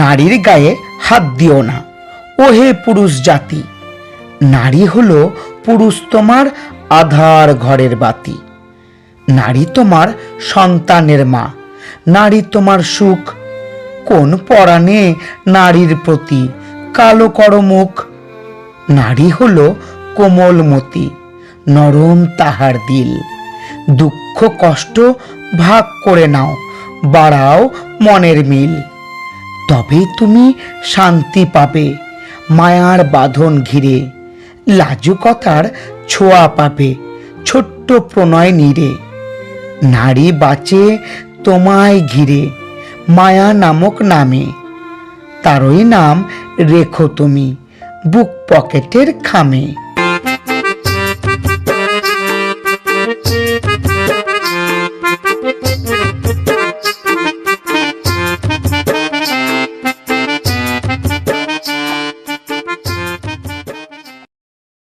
নারীর গায়ে হাত দিও না। ও হে পুরুষ জাতি, নারী হল পুরুষ তোমার আধার ঘরের বাতি। নারী তোমার সন্তানের মা, নারী তোমার সুখ। কোন পরাণে নারীর প্রতি কালো করো মুখ নারী হলো কোমলমতি, নরম তাহার দিল। দুঃখ কষ্ট ভাগ করে নাও, বাড়াও মনের মিল। তবেই তুমি শান্তি পাবে, মায়ার বাঁধন ঘিরে, লাজুকতার ছোঁয়া পাবে, ছোট্ট প্রণয় নীরে। নারী বাঁচে তোমায় ঘিরে, মায়া নামক নামে। তারই নাম রেখো তুমি, বুক পকেটের খামে।